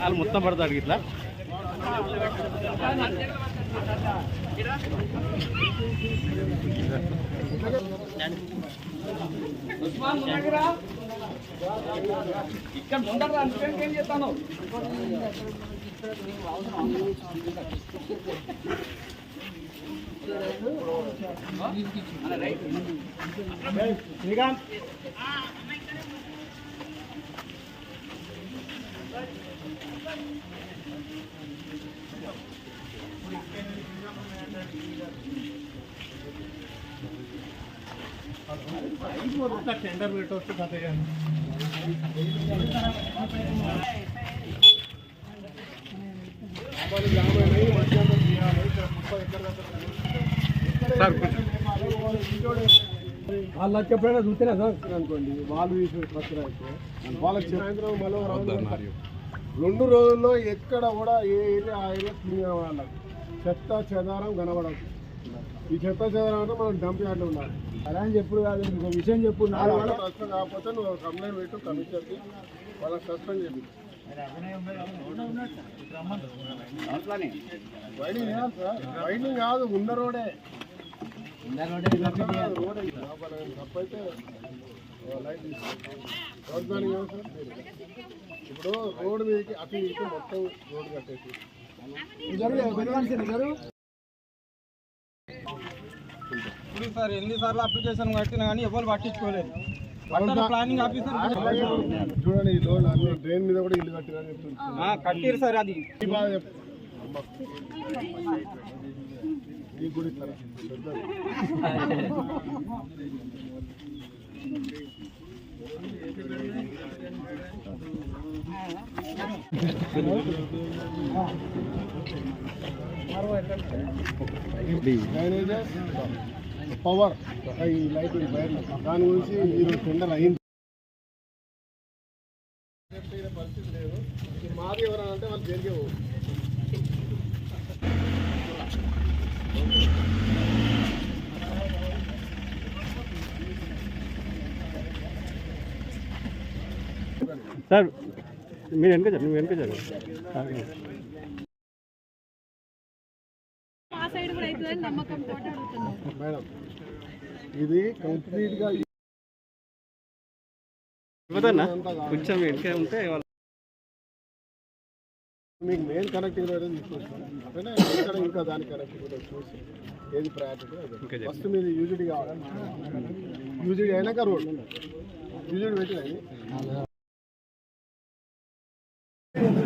వాళ్ళు మొత్తం పడతాడు ఇట్లా. ఉస్మాన్ ఇక్కడ ముందర అనుకోండి ఏం చేస్తాను? టెండర్ పెట్టవచ్చు కథ వాళ్ళు ఎప్పుడైనా చూస్తేనే సార్. అనుకోండి వాళ్ళు వాళ్ళకి సాయంత్రం మళ్ళీ. రెండు రోజుల్లో ఎక్కడ కూడా ఏ ఏరియా ఆ ఏరియా క్లీన్ వాళ్ళకి చెత్త చెదారం కనబడదు. ఈ చెత్త చెదారం అంటే మనం డంప్ యార్డ్ ఉండాలి. అలా అని చెప్పుడు కాదు. ఒక విషయం చెప్పు నాలుగు వాళ్ళ కష్టం కాకపోతే నువ్వు కంప్లైంట్ పెట్టు కమిషన్కి వాళ్ళకి సస్పెండ్ చెప్పి వైడింగ్ కాదు సార్ వైడింగ్ కాదు ఉన్న రోడే. రోడ్ తప్పైతే లైట్ రోడ్ ప్లానింగ్ ఏమో సార్ ఇప్పుడు రోడ్ మీదకి అటు ఇటు మొత్తం రోడ్ కట్టేసి. ఇప్పుడు సార్ ఎన్నిసార్లు అప్లికేషన్ కట్టినా కానీ ఎవరు పట్టించుకోలేదు. ప్లానింగ్ ఆఫీసర్ చూడండి ఈ రోడ్ అన్ని డ్రైన్ మీద కూడా ఇల్లు కట్టిరని చెప్తుంది. కట్టిరు సార్ అది. ఈ బాధ చెప్పు. ఈ గుడి ఇస్తారా? పెద్దది. డ్రైనేజెస్ పవర్ ఈ లైట్ ఈ వైర్లు దాని గురించి ఈరోజు టెండర్ అయింది పరిస్థితి లేదు ఈ మాది ఎవరైనా అంటే వాళ్ళు జరిగే సార్ మీరు వెనక చెప్పండి మీరు వెనక చెప్పండి మా సైడ్ కూడా అవుతుందని నమ్మకం తోటి అడుగుతున్నాం. మేడం ఇది కంప్లీట్గా ఇవ్వదన్నా? కొంచెం వెనక ఉంటే మీకు మెయిన్ కనెక్టివిటీ అనేది తీసుకొస్తాం అట్లనే ఇక్కడ ఇంకా దాని కనెక్టివిటీ చూసి ఏది ప్రయారిటీ. ఫస్ట్ మీది యూజిడి కావాలి యూజిడి అయినాక రోడ్ యూజిడి పెట్టి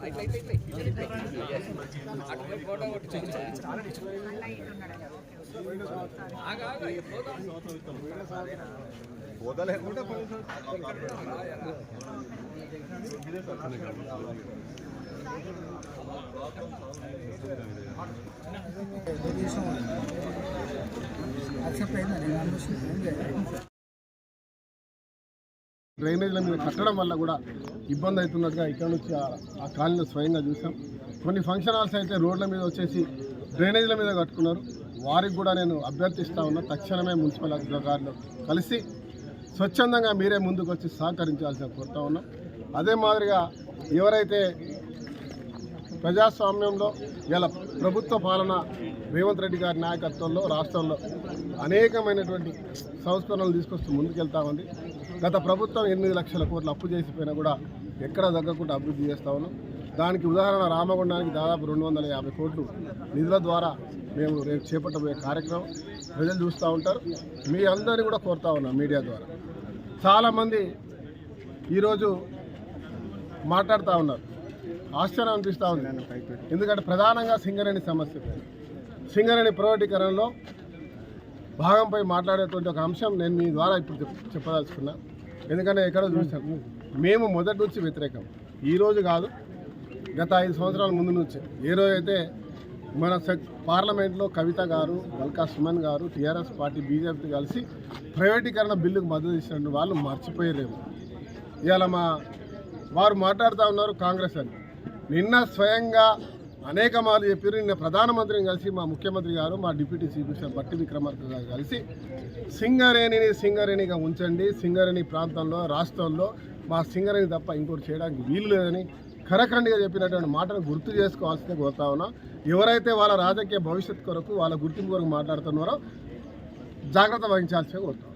మరి వేసేయ్. వేసేయ్. ఎస్టిమేట్ తీసుకో. ముందు డ్రైనేజ్ల మీద కట్టడం వల్ల కూడా ఇబ్బంది అవుతున్నట్టుగా ఇక్కడ నుంచి ఆ- కాలనీలో స్వయంగా చూసాం కొన్ని ఫంక్షన్ హాల్స్ అయితే రోడ్ల మీద వచ్చేసి డ్రైనేజ్ల మీద కట్టుకున్నారు. వారికి కూడా నేను అభ్యర్థిస్తా ఉన్నా. తక్షణమే మున్సిపల్ అధికారులు కలిసి స్వచ్ఛందంగా మీరే ముందుకు వచ్చి సహకరించాల్సిన కోరుతా ఉన్నాం. అదే మాదిరిగా ఎవరైతే ప్రజాస్వామ్యంలో ఇలా ప్రభుత్వ పాలన రేవంత్ రెడ్డి గారి నాయకత్వంలో రాష్ట్రంలో అనేకమైనటువంటి సంస్కరణలు తీసుకొస్తూ ముందుకెళ్తా ఉంది. గత ప్రభుత్వం ఎనిమిది లక్షల కోట్లు అప్పు చేసిపోయినా కూడా ఎక్కడ తగ్గకుండా అభివృద్ధి చేస్తా ఉన్నాం. దానికి ఉదాహరణ రామగుండానికి దాదాపు రెండు వందల యాభై కోట్లు నిధుల ద్వారా మేము రేపు చేపట్టబోయే కార్యక్రమం. ప్రజలు చూస్తూ ఉంటారు. మీ అందరినీ కూడా కోరుతా ఉన్నాం మీడియా ద్వారా. చాలామంది ఈరోజు మాట్లాడుతూ ఉన్నారు. ఆశ్చర్యం అనిపిస్తూ ఉంది. ఎందుకంటే ప్రధానంగా సింగరేణి సమస్య. సింగరేణి ప్రైవేటీకరణలో భాగంపై మాట్లాడేటువంటి ఒక అంశం నేను మీ ద్వారా ఇప్పుడు చెప్ చెప్పదలుచుకున్నా. ఎందుకంటే ఎక్కడో చూసాం మేము మొదటి నుంచి వ్యతిరేకం. ఈరోజు కాదు గత ఐదు సంవత్సరాల ముందు నుంచి. ఏ రోజైతే మన పార్లమెంట్లో కవిత గారు మల్కా సుమన్ గారు టీఆర్ఎస్ పార్టీ బీజేపీ కలిసి ప్రైవేటీకరణ బిల్లుకు మద్దతు ఇచ్చినట్టు వాళ్ళు మర్చిపోయలేము. ఇవాళ మా వారు మాట్లాడుతూ ఉన్నారు కాంగ్రెస్ అని. నిన్న స్వయంగా అనేక మార్లు చెప్పారు నిన్న ప్రధానమంత్రిని కలిసి మా ముఖ్యమంత్రి గారు మా డిప్యూటీ చీఫ్ బట్టి విక్రమార్క గారు కలిసి సింగరేణిని సింగరేణిగా ఉంచండి. సింగరేణి ప్రాంతంలో రాష్ట్రంలో మా సింగరేణి తప్ప ఇంకోటి చేయడానికి వీలు లేదని ఖరఖండిగా చెప్పినటువంటి మాటను గుర్తు చేసుకోవాల్సిందే కోరుతా ఉన్నా. ఎవరైతే వాళ్ళ రాజకీయ భవిష్యత్ కొరకు వాళ్ళ గుర్తింపు కొరకు మాట్లాడుతున్నారో జాగ్రత్త వహించాల్సిందే కోరుతాం